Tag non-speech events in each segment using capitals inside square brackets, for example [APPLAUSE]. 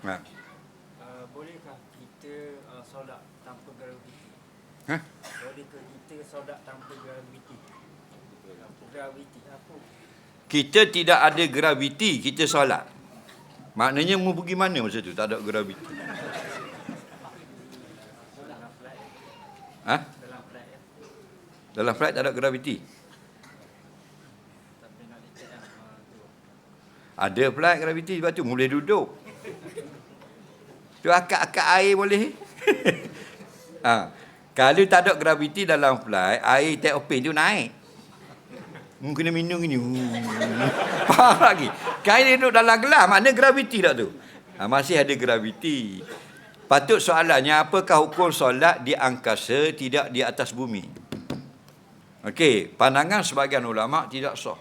Ha. Uh, bolehkah kita uh, solat tanpa graviti? Ha? Bolehkah kita solat tanpa graviti? Graviti apa? Kita tidak ada graviti, kita solat. Maknanya mau pergi mana masa tu? Tak ada graviti. Dalam flight, Ha? dalam flight ya. Dalam flight tak ada graviti. Tu. Ada flight graviti sebab tu boleh duduk. Tu akak-akak air boleh. [LAUGHS] ha. Kalau tak ada graviti dalam flight, air take tu naik. Hmm, kena minum gini. [LAUGHS] Faham lagi? Kain duduk dalam gelas, mana graviti tak tu? Ha, masih ada graviti. Patut soalannya, apakah hukum solat di angkasa tidak di atas bumi? Okey, pandangan sebagian ulama tidak sah.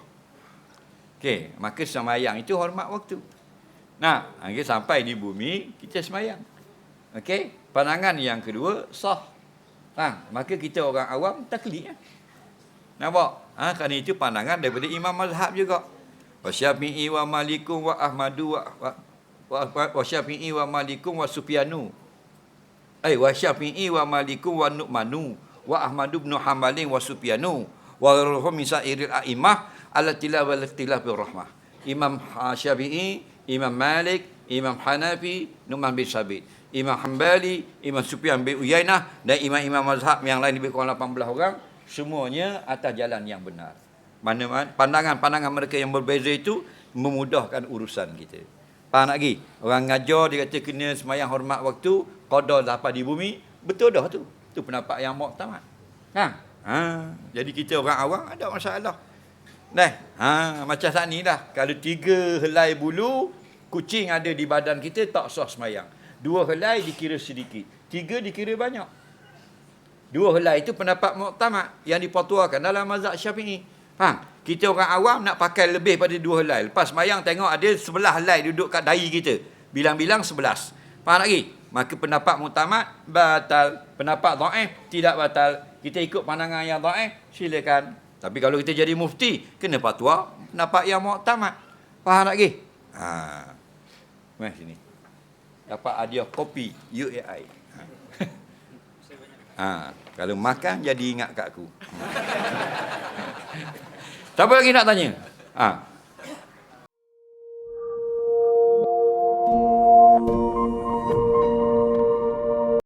Okey, maka semayang itu hormat waktu. Nah, okay, sampai di bumi kita semayang. Okey, pandangan yang kedua sah. Ha, maka kita orang awam taklid ya. Nampak? Ha, kerana itu pandangan daripada imam mazhab juga. Wa Syafi'i wa Malikum wa Ahmadu wa wa, wa, wa, Syafi'i wa Malikum wa Sufyanu. Eh, wa Syafi'i wa Malikum wa Nu'manu wa Ahmadu bin Hanbalin wa Sufyanu wa ghairuhum min sa'iril a'imah allati la wal ikhtilafir rahmah. Imam ha, Syafi'i, Imam Malik, Imam Hanafi, Nu'man bin Sabit. Imam Hanbali, Imam Sufyan bin Uyainah dan imam-imam mazhab yang lain lebih kurang 18 orang semuanya atas jalan yang benar. Mana pandangan-pandangan mereka yang berbeza itu memudahkan urusan kita. Faham tak lagi? Orang ngajar dia kata kena semayang hormat waktu, qada dapat di bumi, betul dah tu. Tu pendapat yang muktamad. Ha? Ha, jadi kita orang awam ada masalah. Nah, ha, macam saat ni dah. Kalau tiga helai bulu, kucing ada di badan kita tak sah semayang. Dua helai dikira sedikit. Tiga dikira banyak. Dua helai itu pendapat muktamad yang dipatuakan dalam mazhab syafi'i. Faham? Kita orang awam nak pakai lebih pada dua helai. Lepas semayang tengok ada sebelah helai duduk kat dahi kita. Bilang-bilang sebelas. Faham lagi? Maka pendapat muktamad batal. Pendapat dhaif tidak batal. Kita ikut pandangan yang dhaif, silakan. Tapi kalau kita jadi mufti, kena fatwa pendapat yang muktamad. Faham tak lagi? Ha. Mari sini. Dapat hadiah kopi UAI. Ha, kalau makan jadi ingat kat aku. [LAUGHS] Siapa lagi nak tanya? Ha.